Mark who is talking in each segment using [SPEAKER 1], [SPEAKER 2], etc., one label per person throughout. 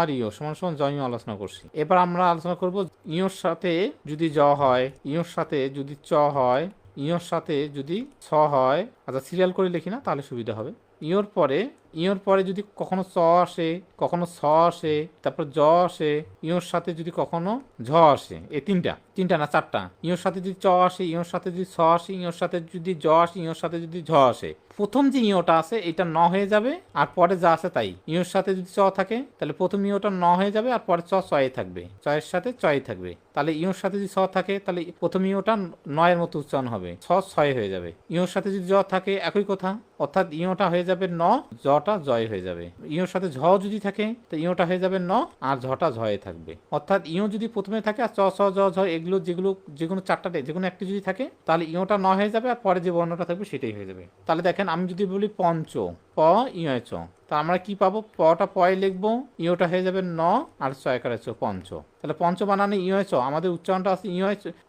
[SPEAKER 1] আর ইও সমান সমান জ ইয় আলোচনা করছি। এবার আমরা আলোচনা করব ইয়র সাথে যদি জ হয়, ইয়র সাথে যদি চ হয়, ইয়র সাথে যদি ছ হয়। আচ্ছা সিরিয়াল করে লিখি না, তাহলে সুবিধা হবে। ইয়র পরে ইওর পরে যদি কখনো চ আসে, কখনো ছ আসে, তারপর জ আসে ইওর সাথে যদি কখনো ঝ আসে, এই তিনটা তিনটা না চারটা ইওর সাথে যদি চ আসে ইওর সাথে যদি ছ আসে ইওর সাথে যদি জ আসে ইওর সাথে যদি ঝ আসে, প্রথম যে ইওটা আছে, এটা ন হয়ে যাবে, আর পরে যা আছে তাই ইওর সাথে যদি চ থাকে, তাহলে প্রথম ইওটা ন হয়ে যাবে, আর পরে চ চয়ে থাকবে চয়ের সাথে চয়ে থাকবে, তাহলে ইওর সাথে যদি ছ থাকে, তাহলে প্রথম ইওটা নয়ের মতো উচ্চারণ হবে, ছ ছয় হয়ে যাবে ইওর সাথে যদি জ থাকে, একই কথা, অর্থাৎ ইওটা হয়ে যাবে ন, জটা জয় হয়ে যাবে। ইয়োর সাথে ঝ যদি থাকে, তো ইয়োটা হয়ে যাবে ন, আর ঝটা ঝয়ে থাকবে। অর্থাৎ ইয়ো যদি প্রথমে থাকে আর চ ছ জ ঝ, এগুলো যেগুলো যে কোনো চারটাতে যে কোনো একটি যদি থাকে, তাহলে ইয়োটা ন হয়ে যাবে আর পরে যে বর্ণটা থাকবে সেটাই হয়ে যাবে। তাহলে দেখেন আমি যদি বলি পঞ্চ, প ইয় চ। তা আমরা কি পাবো? পটা পয় লিখব ইওটা হয়ে যাবে ন, আর ছয়কারে চ পঞ্চ। তাহলে পঞ্চ বানানে ইয় চ আমাদের উচ্চারণটা আছে ইয়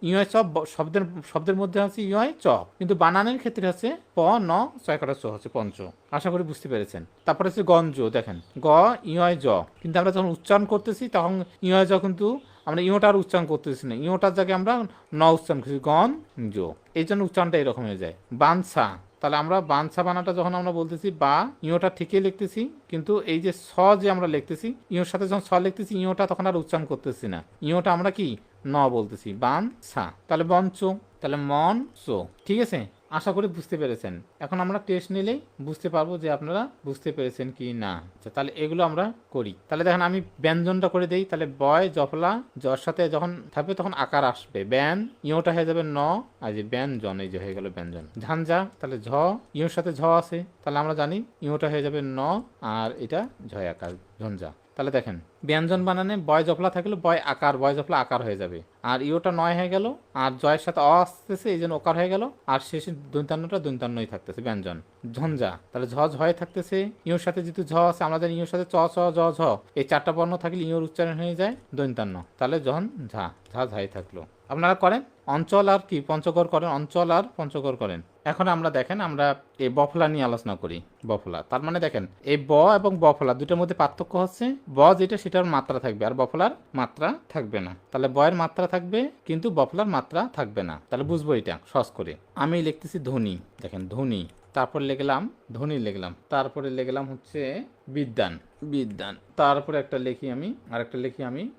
[SPEAKER 1] ইয় চ শব্দের শব্দের মধ্যে আছে ইয় চ। কিন্তু বানানের ক্ষেত্রে আছে প, ন ছয়কারে চ হচ্ছে পঞ্চ। আশা করি বুঝতে পেরেছেন। তারপরে হচ্ছে গঞ্জ, দেখেন। গ ইয় জ। কিন্তু আমরা যখন উচ্চারণ করতেছি, তখন ইয় জ কিন্তু আমরা ইওটার উচ্চারণ করতেছি না। ইওটার জায়গায় আমরা ন উচ্চারণ করছি গন জো এই জন্য উচ্চারণটা এরকম হয়ে যায়। বানসা তাহলে আমরা বানসা বানাটা যখন আমরা বলতেছি, বা ইয়োটা ঠিকই লিখতেছি, কিন্তু এই যে স যে আমরা লিখতেছি, ইয়োর সাথে যখন স লিখতেছি, ইয়োটা তখন আর উচ্চারণ করতেছি না। ইয়োটা আমরা কি? ন বলতেছি। বান সা তাহলে বঞ্চ তাহলে মন সো ঠিক আছে? আশা করি বুঝতে পেরেছেন। এখন আমরা টেস্ট নিলেই বুঝতে পারব যে আপনারা বুঝতে পেরেছেন কি না। আচ্ছা তাহলে এগুলো আমরা করি। তাহলে দেখেন আমি ব্যঞ্জনটা করে দেই। তাহলে বয়, জফলা, জর সাথে যখন থাকবে তখন আকার আসবে। ব্যান, ইয়োটা হয়ে যাবে ন। আর যে ব্যঞ্জন, এই যে হয়ে গেল ব্যঞ্জন। ঝাঞ্ঝা তাহলে ঝ, ইয়োর সাথে ঝ আছে। তাহলে আমরা জানি ইয়োটা হয়ে যাবে ন। আর এটা ঝয় আকার ঝঞ্ঝা তাহলে দেখেন, ব্যঞ্জন বানানে বয় জফলা থাকলে বয় আকার, বয় জফলা আকার হয়ে যাবে। আর ইওটা নয় হয়ে গেল, আর জয়ের সাথে অ আসতেছে, এই জন্য ওকার হয়ে গেল, আর শেষে দৈন্তান্নটা দৈন্তান্নই থাকতেছে, ব্যঞ্জন। ঝঞ্ঝা, তাহলে ঝ ঝয় থাকতেছে। ইওর সাথে যেহেতু ঝ আছে, আমরা জানি ইওর সাথে চ চ জ ঝ। এই চারটা বর্ণ থাকলে ইওর উচ্চারণ হয়ে যায় দৈন্তান্ন। তাহলে ঝন ঝা ঝা, ঝাই থাকল। আপনারা করেন, অঞ্চল আর কি পঞ্চগর করেন, অঞ্চল আর পঞ্চগর করেন। এখন আমরা দেখেন, আমরা এই বফলা নিয়ে আলোচনা করি, বফলা। তার মানে দেখেন, এই ব এবং বফলা দুটোর মধ্যে পার্থক্য হচ্ছে, ব যেটা সেটার মাত্রা থাকবে, আর বফলার মাত্রা থাকবে না। তাহলে বয়ের মাত্রা থাকবে, কিন্তু বফলার মাত্রা থাকবে না। তাহলে বুঝব এটা, সহজ করে। আমি লিখতেছি ধ্বনি, দেখেন ধ্বনি। তারপর লিখলাম, ধ্বনি লিখলাম। তারপরে লিখলাম হচ্ছে বিদ্যান বিদ্যান। তারপরে একটা লিখি আমি আর একটা লিখি আমি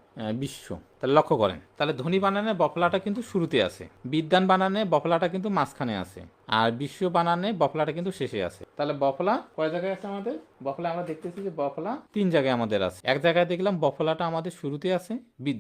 [SPEAKER 1] বিশ্ব। তাহলে লক্ষ্য করেন, তাহলে ধ্বনি বানানে বফলাটা কিন্তু শুরুতে আছে বিদ্যান বানানে বফলাটা কিন্তু মাঝখানে আছে, আর বিশ্ব বানানে বফলাটা কিন্তু শেষে আছে। তাহলে বফলা কয় জায়গায় আছে আমাদের? বফলা আমরা দেখতেছি যে বফলা তিন জায়গায় আমাদের আছে। এক জায়গায় দেখলাম বফলাটা আমাদের শুরুতে আছে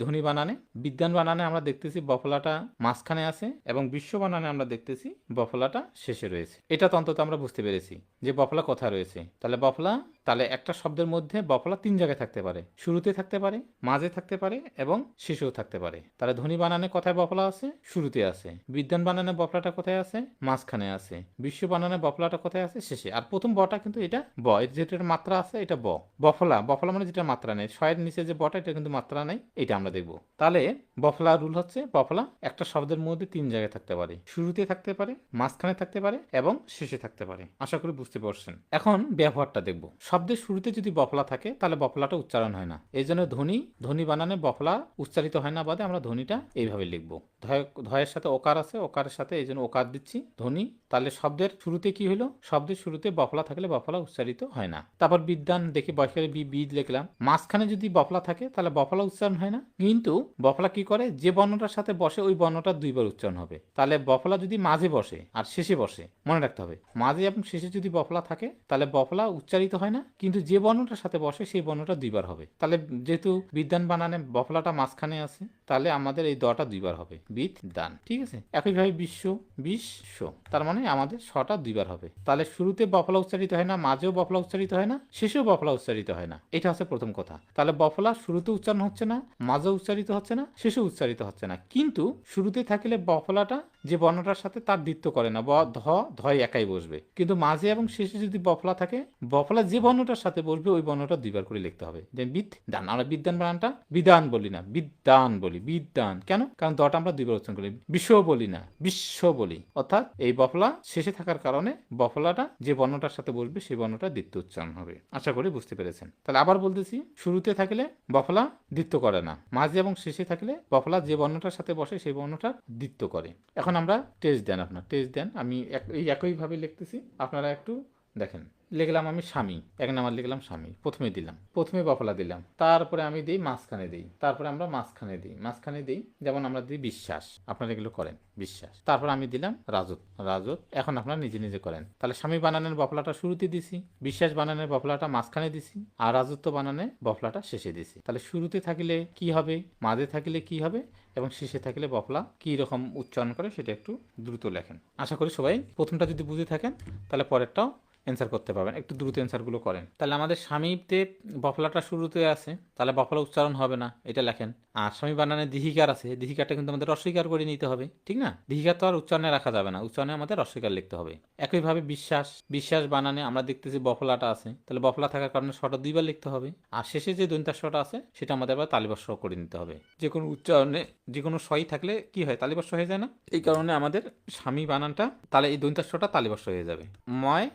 [SPEAKER 1] ধ্বনি বানানে বিদ্যান বানানে আমরা দেখতেছি বফলাটা মাঝখানে আছে, এবং বিশ্ব বানানে আমরা দেখতেছি বফলাটা শেষে রয়েছে। এটা তো অন্তত আমরা বুঝতে পেরেছি যে বফলা কোথায় রয়েছে। তাহলে বফলা তাহলে একটা শব্দের মধ্যে বফলা তিন জায়গায় থাকতে পারে। শুরুতে থাকতে পারে, মাঝে থাকতে পারে এবং শেষেও থাকতে পারে। তাহলে ধ্বনি বানানে কোথায় বফলা আছে? শুরুতে আছে। বিদ্যান বানানে বফলাটা কোথায় আছে? মাঝখানে আছে। বিশ্ব বানানে বফলাটা কোথায় আছে? শেষে। আর প্রথম বটা কিন্তু এটা ব। যেটার মাত্রা আছে, এটা ব। বফলা। বফলা মানে যেটা মাত্রা নেই। ছয়ের নিচে যে বটা, এটা কিন্তু মাত্রা নেই। এটা আমরা দেখব। তাহলে বফলা রুল হচ্ছে, বফলা একটা শব্দের মধ্যে তিন জায়গায় থাকতে পারে। শুরুতে থাকতে পারে, মাঝখানে থাকতে পারে এবং শেষে থাকতে পারে। আশা করি বুঝতে পারছেন। এখন ব্যবহারটা দেখব। শব্দের শুরুতে যদি বফলা থাকে, তাহলে বফলাটা উচ্চারণ হয় না। এই জন্য ধ্বনি ধ্বনি বানানে বফলা উচ্চারিত হয় না বাদে আমরা ধ্বনিটা এইভাবে লিখব। ধয়, ধয়ের সাথে ওকার আছে, ওকারের সাথে এই জন্য ওকার দিচ্ছি, ধ্বনি। তাহলে শব্দের শুরুতে কি হলো? শব্দের শুরুতে বফলা থাকলে বফলা উচ্চারিত হয় না। তারপর বিদ্যান দেখি বয়সকালে বি, বিদ লিখলাম। মাঝখানে যদি বফলা থাকে, তাহলে বফলা উচ্চারণ হয় না। কিন্তু বফলা কি করে? যে বর্ণটার সাথে বসে, ওই বর্ণটা দুইবার উচ্চারণ হবে। তাহলে বফলা যদি মাঝে বসে, আর শেষে বসে, মনে রাখতে হবে। মাঝে এবং শেষে যদি বফলা থাকে, তাহলে বফলা উচ্চারিত হয় না। কিন্তু যে বর্ণটার সাথে বসে, সেই বর্ণটা দুইবার হবে। তাহলে যেহেতু বিদ্যান বানানে বফলাটা মাঝখানে আছে তাহলে আমাদের এই দটা দুইবার হবে। বিদ দান ঠিক আছে? একইভাবে বিশ্ব বিশ্ব তার মানে আমাদের ছটা দুইবার হবে। তাহলে শুরুতে বফলা উচ্চারিত হয় না, মাঝেও বফলা উচ্চারিত হয় না, শেষেও বফলা উচ্চারিত হয় না। এটা হচ্ছে প্রথম কথা। তাহলে বফলা শুরুতে উচ্চারণ হচ্ছে না মাঝে উচ্চারিত হচ্ছে না শেষে উচ্চারিত হচ্ছে না। কিন্তু শুরুতে থাকলে বফলাটা যে বর্ণটার সাথে তার দ্বিত্ব করে না, ব ধ, ধয় একাই বসবে। কিন্তু মাঝে এবং শেষে যদি বফলা থাকে, বফলা যে বর্ণটার সাথে বসবে, ওই বর্ণটা দুইবার করে লিখতে হবে। যে বিদ দান আমরা বিদ্যান বানানটা বিধান বলি না বিদ বিদ্যান বলি। বিদ্যান। কেন? কারণ দটা আমরা দুইবার উচ্চারণ করি। বিশ্ব বলি না, বিশ্ব বলি। অর্থাৎ এই বফলা শেষে থাকার কারণে বফলাটা যে বর্ণটার সাথে বলবে, সেই বর্ণটা দ্বিতীয় উচ্চারণ হবে। আশা করি বুঝতে পেরেছেন। তাহলে আবার বলতেছি, শুরুতে থাকলে বফলা দ্বিত্ব করে না। মাঝে এবং শেষে থাকলে বফলা যে বর্ণটার সাথে বসে, সেই বর্ণটা দ্বিত্ব করে। এখন আমরা টেস্ট দেন আপনার। টেস্ট দেন, আমি এই একইভাবে লিখতেছি। আপনারা একটু দেখেন, লিখলাম আমি স্বামী, এক নাম্বার লিখলাম স্বামী, প্রথমে দিলাম, প্রথমে বফলা দিলাম, তারপরে আমি দিই মাঝখানে দিই, তারপরে আমরা মাঝখানে দিই মাঝখানে দিই, যেমন আমরা দিই বিশ্বাস, আপনারা এগুলো করেন, বিশ্বাস, তারপর আমি দিলাম রাজত রাজত এখন আপনারা নিজে নিজে করেন, তাহলে স্বামী বানানের বফলাটা শুরুতে দিছি, বিশ্বাস বানানের বফলাটা মাঝখানে দিছি, আর রাজত্ব বানানে বফলাটা শেষে দিছি, তাহলে শুরুতে থাকলে কি হবে, মাঝে থাকলে কি হবে, এবং শেষে থাকলে বফলা কি রকম উচ্চারণ করে সেটা একটু দ্রুত লেখেন, আশা করি সবাই প্রথমটা যদি বুঝে থাকেন, তাহলে পরেরটাও অ্যান্সার করতে পারবেন, একটু দ্রুত অ্যান্সারগুলো করেন। তাহলে আমাদের স্বামীতে বফলাটা শুরুতে আছে, তাহলে বফলা উচ্চারণ হবে না, এটা লেখেন। আর স্বামী বানানে দিহিকার আছে, দিহিকারটা কিন্তু আমাদের অস্বীকার করে নিতে হবে, ঠিক না? দিহিকার তো আর উচ্চারণে রাখা যাবে না, উচ্চারণে আমাদের অস্বীকার লিখতে হবে। একইভাবে বিশ্বাস বিশ্বাস বানানে আমরা দেখতেছি বফলাটা আছে, তাহলে বফলা থাকার কারণে শটা দুইবার লিখতে হবে, আর শেষে যে দন্তাস্বটা আছে, সেটা আমাদের আবার তালিবর্ষ করে নিতে হবে। যে কোনো উচ্চারণে যে কোনো সই থাকলে কি হয়, তালিবর্ষ হয়ে যায় না? এই কারণে আমাদের স্বামী বানানটা তাহলে এই দন্তাস্বটা তালিবর্ষ হয়ে যাবে। ময়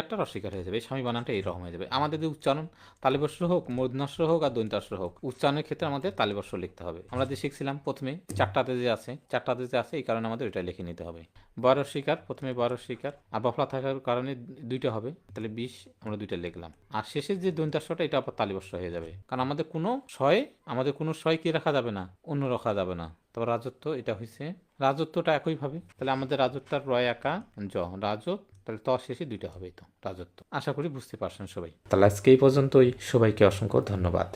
[SPEAKER 1] দিহিকারটা অস্বীকার হয়ে যাবে, এই স্বামী বানানটা এইরকম হয়ে যাবে। আমাদের যে উচ্চারণ তালিবর্ষ হোক মূর্ধন্যাস্র হোক আর দন্তাস্র হোক, উচ্চারণের ক্ষেত্রে আমাদের তালিবর্ষ লিখতে হবে। আমরা যে শিখছিলাম প্রথমে, চারটাতে যে আছে, চারটাতে যে আছে, এই কারণে আমাদের ওইটা লিখে নিতে হবে। শিকার প্রথমে শিকার আর বফলা থাকার কারণে দুইটা হবে, তাহলে বিশ, আমরা দুইটা লিখলাম। আর শেষের যে দন্তাস্রটা এটা আবার তালিবর্ষ হয়ে যাবে। কারণ আমাদের কোনো ছয় আমাদের কোনো ছয় কি রাখা যাবে না? অন্য রাখা যাবে না। তারপর রাজত্ব, এটা হয়েছে রাজত্বটা একইভাবে তাহলে আমাদের রাজত্বটার রয় একা, জ রাজত তাহলে ত শেষে দুইটা হবে তো, রাজত্ব। আশা করি বুঝতে পারছেন সবাই। তাহলে আজকে এই পর্যন্তই, সবাইকে অসংখ্য ধন্যবাদ।